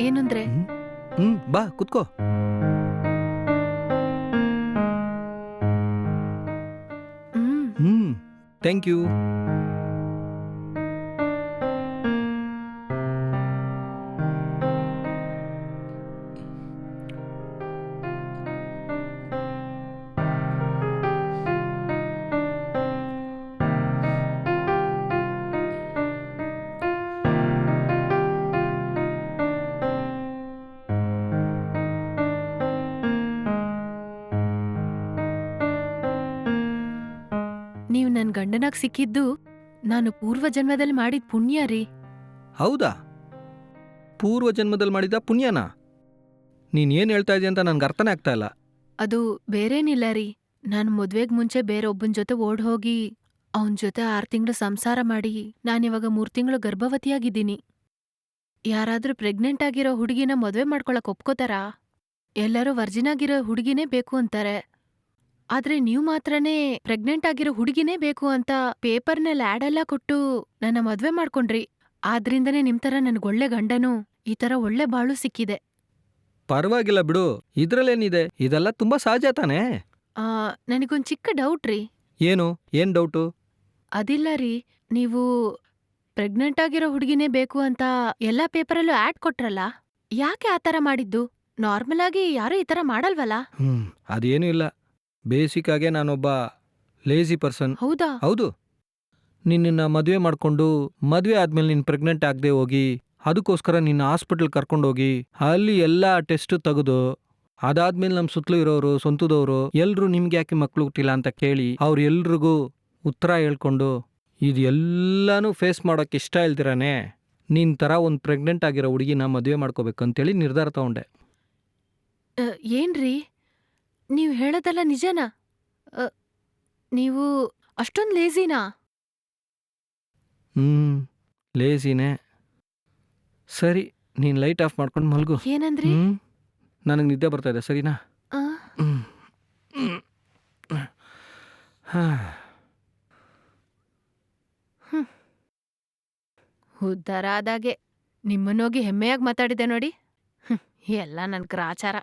ಏನಂದ್ರೆ? ಹ್ಮ್ ಬಾ ಕುತ್ಕೋ. ಹ್ಮ್. ಥ್ಯಾಂಕ್ ಯು ನನ್ ಗಂಡನಾಗ್ ಸಿಕ್ಕಿದ್ದು ನಾನು ಪೂರ್ವ ಜನ್ಮದಲ್ಲಿ ಮಾಡಿದ ಪುಣ್ಯ ರೀ. ಹೌದಾ? ಪೂರ್ವ ಜನ್ಮದಲ್ಲಿ ಮಾಡಿದ ಪುಣ್ಯನಾ? ನೀನ್ ಏನ್ ಹೇಳ್ತಾ ಇದೀಯ ಅಂತ ನನ್ಗೆ ಅರ್ಥನೇ ಆಗ್ತಾ ಇಲ್ಲ. ಅದು ಬೇರೇನಿಲ್ಲ ರೀ. ನಾನು ಮದ್ವೆಗ್ ಮುಂಚೆ ಬೇರೆ ಒಬ್ಬನ್ ಜೊತೆ ಓಡ್ ಹೋಗಿ ಅವನ್ ಜೊತೆ ಆರ್ ತಿಂಗಳು ಸಂಸಾರ ಮಾಡಿ ನಾನಿವಾಗ ಮೂರ್ ತಿಂಗಳು ಗರ್ಭವತಿಯಾಗಿದ್ದೀನಿ. ಯಾರಾದ್ರೂ ಪ್ರೆಗ್ನೆಂಟ್ ಆಗಿರೋ ಹುಡುಗಿನ ಮದ್ವೆ ಮಾಡ್ಕೊಳಕ್ ಒಪ್ಕೋತಾರಾ? ಎಲ್ಲರೂ ವರ್ಜಿನಾಗಿರೋ ಹುಡುಗಿನೇ ಬೇಕು ಅಂತಾರೆ. ಆದ್ರೆ ನೀವ್ ಮಾತ್ರನೇ ಪ್ರೆಗ್ನೆಂಟ್ ಆಗಿರೋ ಹುಡುಗಿನೇ ಬೇಕು ಅಂತ ಪೇಪರ್ನಲ್ಲಿ ಆಡ್ ಎಲ್ಲ ಕೊಟ್ಟು ನನ್ನ ಮದ್ವೆ ಮಾಡ್ಕೊಂಡ್ರಿ. ಆದ್ರಿಂದನೇ ನಿಮ್ ತರ ನನ್ಗೊಳ್ಳೆ ಗಂಡನು ಈ ತರ ಒಳ್ಳೆ ಬಾಳು ಸಿಕ್ಕಿದೆ. ಪರವಾಗಿಲ್ಲ ಬಿಡು. ಇದ್ರಲ್ಲೇನಿದೆ? ಇದೆಲ್ಲ ತುಂಬಾ ಸಹಜ ತಾನೇ? ಆ ನನಗೊಂದ್ ಚಿಕ್ಕ ಡೌಟ್ ರೀ. ಏನು? ಏನ್ ಡೌಟು ಅದಿಲ್ಲ ರೀ. ನೀವು ಪ್ರೆಗ್ನೆಂಟ್ ಆಗಿರೋ ಹುಡುಗಿನೇ ಬೇಕು ಅಂತ ಎಲ್ಲಾ ಪೇಪರಲ್ಲೂ ಆಡ್ ಕೊಟ್ರಲ್ಲ? ಯಾಕೆ ಆ ತರ ಮಾಡಿದ್ದು? ನಾರ್ಮಲ್ ಆಗಿ ಯಾರೂ ಈ ತರ ಮಾಡಲ್ವಲ್ಲ? ಹ್ಮ್ ಅದೇನೂ ಇಲ್ಲ. ಬೇಸಿಕ್ ಆಗೇ ನಾನೊಬ್ಬ ಲೇಜಿ ಪರ್ಸನ್ ಹೌದಾ? ಹೌದು. ನಿನ್ನ ಮದುವೆ ಮಾಡ್ಕೊಂಡು ಮದುವೆ ಆದ್ಮೇಲೆ ನೀನು ಪ್ರೆಗ್ನೆಂಟ್ ಆಗದೆ ಹೋಗಿ ಅದಕ್ಕೋಸ್ಕರ ನಿನ್ನ ಹಾಸ್ಪಿಟಲ್ ಕರ್ಕೊಂಡೋಗಿ ಅಲ್ಲಿ ಎಲ್ಲ ಟೆಸ್ಟ್ ತೆಗೆದು ಅದಾದ್ಮೇಲೆ ನಮ್ಮ ಸುತ್ತಲೂ ಇರೋರು ಸ್ವಂತದವರು ಎಲ್ಲರೂ ನಿಮ್ಗೆ ಯಾಕೆ ಮಕ್ಳು ಹುಟ್ಟಿಲ್ಲ ಅಂತ ಕೇಳಿ ಅವ್ರು ಎಲ್ರಿಗೂ ಉತ್ತರ ಹೇಳ್ಕೊಂಡು ಇದು ಎಲ್ಲನೂ ಫೇಸ್ ಮಾಡೋಕ್ಕೆ ಇಷ್ಟ ಇಲ್ದಿರಾನೆ ನಿನ್ನ ಥರ ಒಂದು ಪ್ರೆಗ್ನೆಂಟ್ ಆಗಿರೋ ಹುಡುಗಿನ ಮದುವೆ ಮಾಡ್ಕೋಬೇಕು ಅಂತೇಳಿ ನಿರ್ಧಾರ ತಗೊಂಡೆ. ಏನ್ರಿ? ನೀವು ಹೇಳೋದೆಲ್ಲ ನಿಜನಾ? ನೀವು ಅಷ್ಟೊಂದ್ ಲೇಜಿನಾ ಹ್ಞೂ ಲೇಜಿನೇ. ಸರಿ ನೀನು ಲೈಟ್ ಆಫ್ ಮಾಡ್ಕೊಂಡು ಮಲ್ಗು. ಏನಂದ್ರಿ? ಹ್ಞೂ ನನಗೆ ನಿದ್ದೆ ಬರ್ತಾ ಇದೆ ಸರಿನಾ? ಆ, ಹ್ಮ್. ಹ್ಮ್. ಉದ್ಧಾರ ಆದಾಗೆ ನಿಮ್ಮನ್ನೋಗಿ ಹೆಮ್ಮೆಯಾಗಿ ಮಾತಾಡಿದೆ ನೋಡಿ. ಹ್ಮ್, ಎಲ್ಲ ನನ್ ಗ್ರಾಚಾರ.